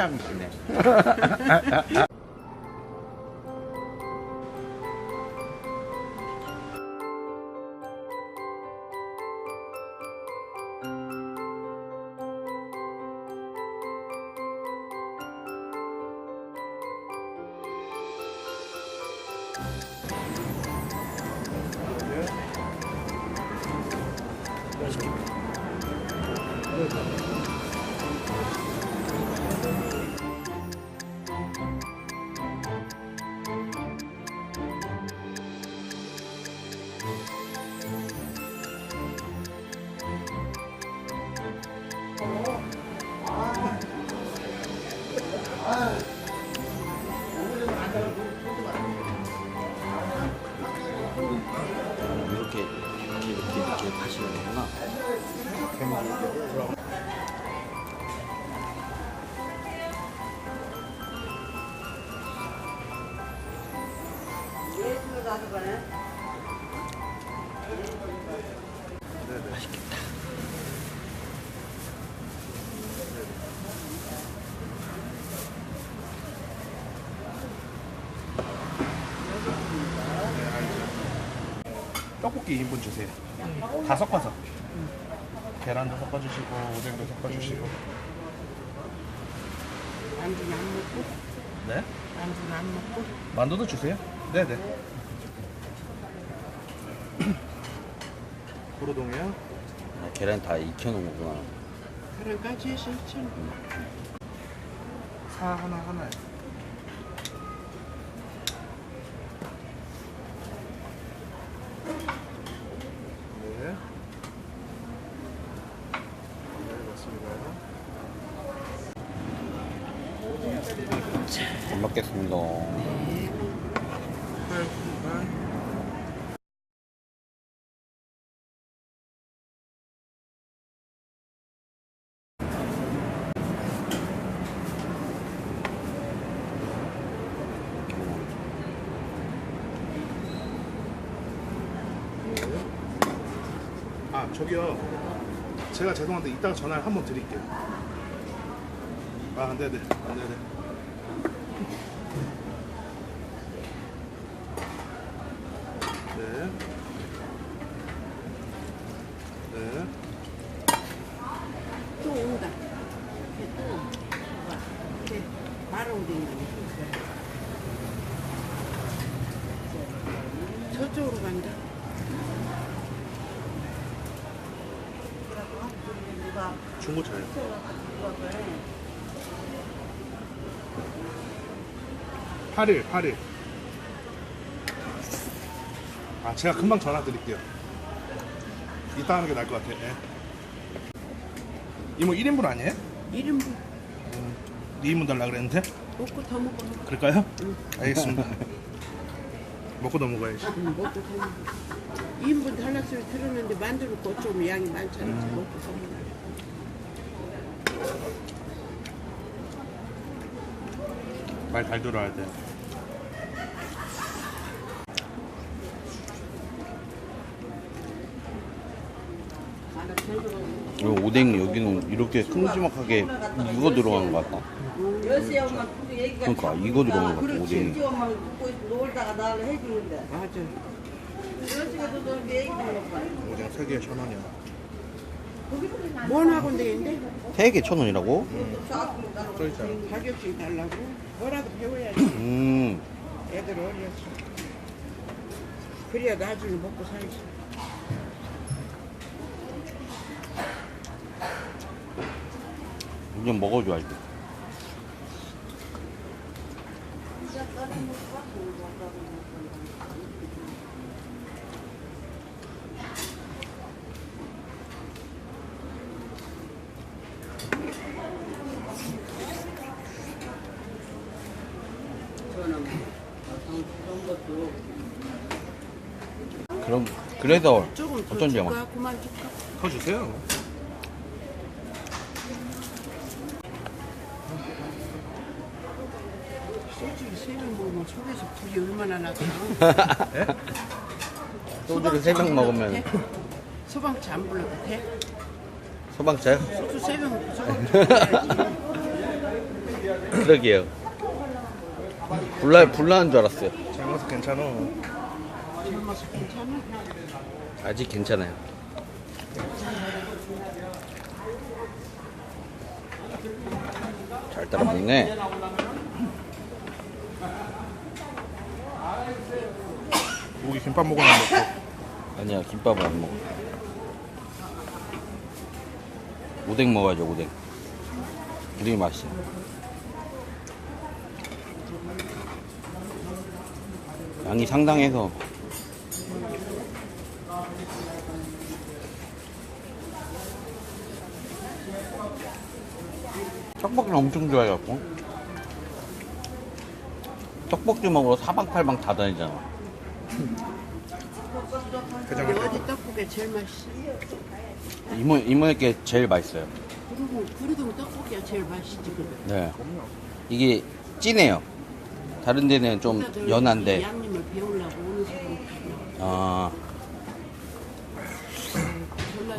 짱이시네. 이렇게 맛있겠다. 떡볶이 2인분 주세요. 다 섞어서. 계란도 섞어주시고 오뎅도 섞어주시고. 안주는 안 먹고 네? 안주는 안 먹고 만두도 주세요. 네네. 고로동이요? 아, 계란 다 익혀놓은 거구나. 그런까지 해서 있잖아 사 하나 하나요. 네. 네, 맞습니다. 잘 먹겠습니다. 아 저기요 제가 죄송한데 이따가 전화를 한번 드릴게요 아 네네 아, 네네 네. 네. 또 온다 또 와. 이렇게 바로 오겠네 저쪽으로 간다 중고차요. 팔일팔일아 제가 금방 전화 드릴게요. 이따 하는 게 나을 것 같아요. 예. 이모 1인분 아니에요? 이름 2인분 달라 그랬는데? 먹고 더 먹어 그럴까요? 알겠습니다. 먹고 넘어가야지. 응, 먹고 더 먹어. 2인분 달라 소리 들었는데 만들고 좀 양이 많잖아. 먹고 더 먹어 말 잘 들어야 돼. 이 오뎅 여기는 이렇게 큼지막하게 이거 들어가는 것 같다. 그 그러니까 이거 들어가는 것 같아 오뎅이. 오징어 3개에 천 원이야 뭔 학원 되는데 세개 천 원이라고? 써있잖아 자격증 달라고 뭐라도 배워야지 음. 애들 어려서 그래야 나중에 먹고 살지 이제 먹어줘야지. 그럼 그래서 조금 더 어쩐지 줄까? 막 그만 줄까? 더 주세요 소주를 세병 먹으면 속에서 불이 얼마나 나고 소주를 세병 먹으면 소방차 안 불러도 돼? 소방차요? 소주 세병 소방차 그러게요. 불나 불나는 줄 알았어요. 젊어서 괜찮아. 괜찮아? 아직 괜찮아요. 잘 따라 먹네. 고기 김밥 먹으면 먹고. 아니야 김밥을 안 먹어. 오뎅 먹어야죠 오뎅. 오뎅이 맛있어. 양이 상당해서 떡볶이를 엄청 좋아해갖고 떡볶이 먹으러 사방팔방 다 다니잖아. 할 어디 떡국에 제일 맛있어? 이모 이모에게 제일 맛있어요. 구르동 떡국이가 제일 맛있지 그래. 네. 이게 진해요. 다른 데는 좀 연한데. 양념을 배우려고 오는 사람 많아.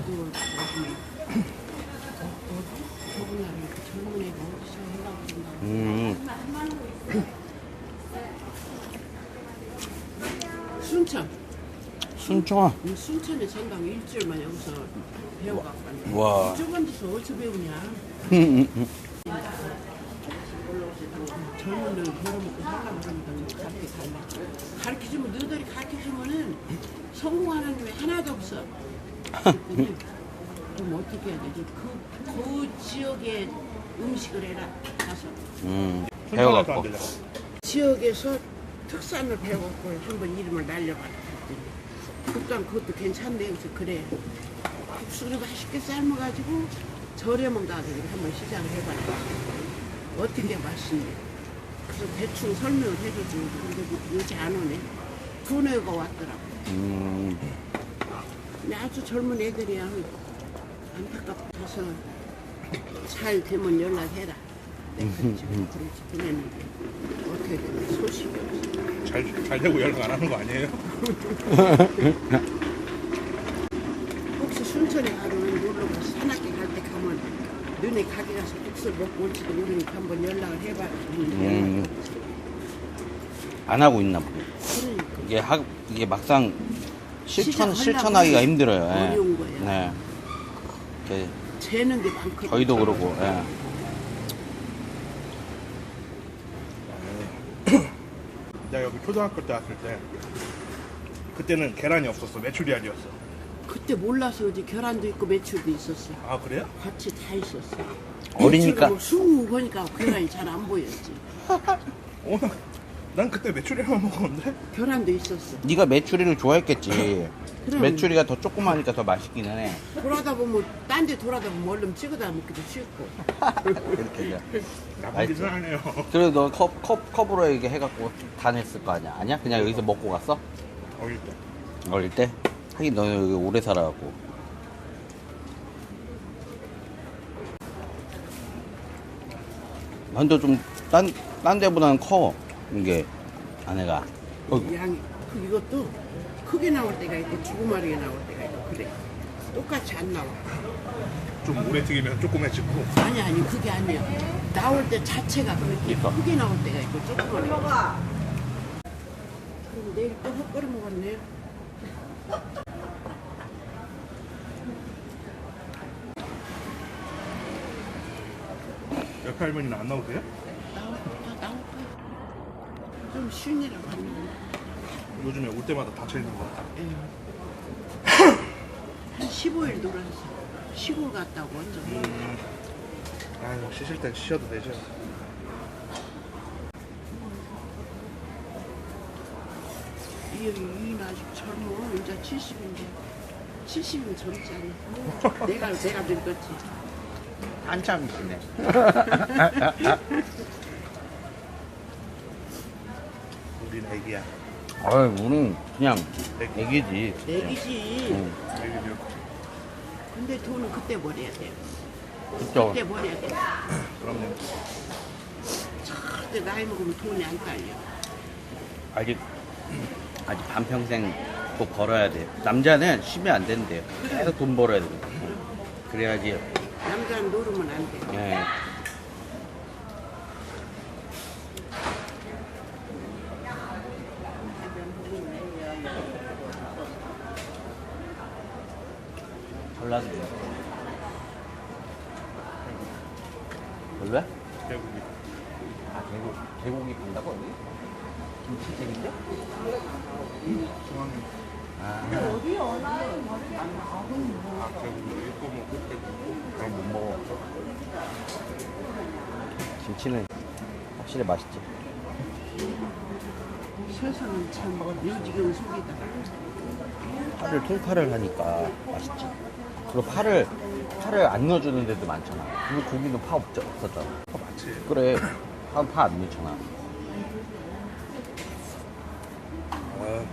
여기 저번 그 해라고 음, 순천. 순천. 이 순천에 전당 일주일만 여기서 배워갖고 와. 저번 데서 어디서 배우냐? 음, 음, 젊은 놈 배워먹고 살라고 그러니까 가르쳐 달라. 가르쳐주면 너희들이 가르쳐주면은 성공하는 놈이 하나도 없어 그럼 어떻게 해야 되지? 그, 그 지역의 음식을 해라. 가서. 음. 배워갖고. 지역에서 특산을 배워갖고 한번 이름을 날려봐라. 그랬더니 국간 그것도 괜찮네 그래서 그래. 국수를 맛있게 삶아가지고 절여 먹다가 한번 시작을 해봐라. 어떻게 맛있니 그래서 대충 설명을 해줘주고 근데 뭐 요새 안 오네. 그 애가 왔더라고. 음, 근데 아주 젊은 애들이야. 안타깝다서 잘 되면 연락해라. 내가 그랬지 그렇지 보냈는데 어떻게 되면 소식이 없어. 잘, 잘 되고 연락 안 하는 거 아니에요? 혹시 순천에 가면 놀러 가서 산악회 갈 때 가면 너네 가게 가서 국수를 먹고 올지도 모르니까 한번 연락을 해봐 음. 안 하고 있나 보네. 그러니까. 이게 하, 이게 막상 실천, 실천하기가 힘들어요. 예. 어려운 거예요. 네. 이렇게 재는 게 많거든 저희도 그러고, 예. 내가 여기 초등학교 때 왔을 때 그때는 계란이 없었어. 메추리알이었어. 그때 몰라서 이제 계란도 있고 매출도 있었어 아 그래요? 같이 다 있었어 어리니까. 뭐숭 보니까 계란이 잘 안 보였지 어, 나- 난 그때 메추리알만 먹었는데 계란도 있었어 네가 메추리를 좋아했겠지. 그럼. 메추리가 더 조그마니까 더 맛있기는 해. 돌아다 보면 딴 데 돌아다 보면 얼른 찍어다 먹기도 쉽고 이렇게 안 해요. 그래도 너 컵, 컵, 컵으로 이렇게 해갖고 다 냈을 거 아니야? 아니야? 그냥 여기서 먹고 갔어? 어릴 때. 어릴 때? 하긴 너 여기 오래 살아갖고. 난도 좀, 딴, 딴 데보다는 커. 이게, 아내가. 어이구. 양이 그 이것도 크게 나올 때가 있고 조그마하게 나올 때가 있고 그래 똑같이 안 나와 좀 오래 튀기면 조그매지고 아니 아니 그게 아니야 나올 때 자체가 그렇게 있어. 크게 나올 때가 있고 조그마하게 그럼 내일 또 헛 걸어 먹었네 옆에 할머니는 안 나오세요? 좀 쉬니라고 하는 요즘에 올 때마다 닫혀 있는 것 같아. 한 15일 놀아서 시골 갔다고 어쩌고 음. 아유 쉬실 땐 쉬어도 되죠. 이 이인 아직 젊어 이제 70인데 70이면 젊지 않아 내가 내가 늙었지 한참이시네. 우린 애기야. 어이, 우린 그냥 애기지. 내기지 응. 애기죠. 근데 돈은 그때 버려야 돼 그쵸. 그때 버려야 돼 그럼요. 그때 나이 먹으면 돈이 안 딸려 아직, 아직 반평생 꼭 벌어야 돼. 남자는 쉬면 안 된대요. 계속 돈 벌어야 돼. 그래야지, 남자는 노르면 안 돼 예. 골라주세요. 별로야? 대구기. 아, 개고, 개고기 판다고? 김치찜인데? 중앙에. 아, 아, 대구기. 있고 뭐 그때 있고. 그럼 못 먹어. 김치는 확실히 맛있지. 세상은 참 미지경 속이다. 파를 통파를 하니까 맛있지. 그리고 파를 파를 안 넣어주는 데도 많잖아. 우리 고기도 파 없, 없었잖아. 어, 맞지. 그래, 파파 안 넣잖아. 아,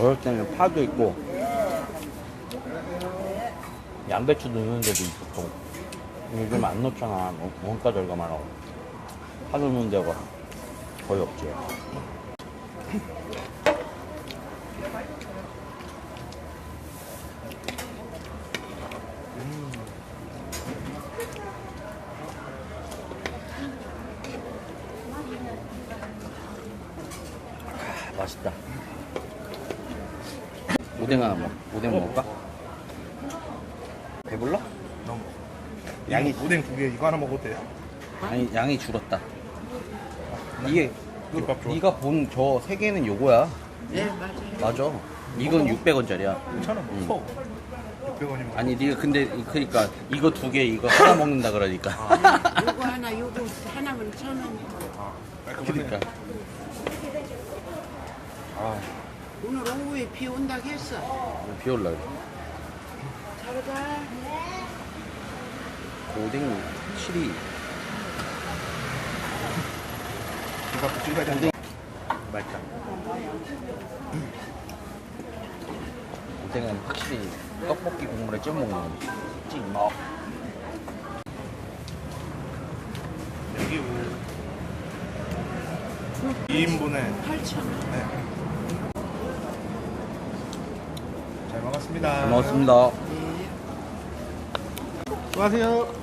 어릴 때는 파도 있고 양배추도 넣는 데도 있었고 요즘 안 넣잖아. 원- 원가 절감하라고. 파 넣는 데가 거의 없지. 오뎅 하나 먹, 오뎅 먹을까? 배불러? 너무. 양이- 오뎅 두 개 이거 하나 먹어도 돼요? 아니 양이 줄었다. 이게 김밥 줘. 네가 본 저 세 개는 요거야. 네, 맞아요. 맞아. 이건 600원짜리야. 괜찮아 음. 뭐. 600원이면. 아니 네가 근데 그러니까 이거 두 개 이거 하나 먹는다 그러니까. 요거 하나, 요거 하나면 천 원. 아, 그러니까. 아, 오늘 오후에 비 온다 했어. 비 올라 그래. 잘 가. 오뎅 실이 김밥도 찍어야 되는데. 맛있다. 오뎅은 확실히 떡볶이 국물에 찍어 먹는 찐먹. 여기 뭐 2인분에 8천 원. 네. 잘 먹었습니다. 잘 먹었습니다. 네. 수고하세요.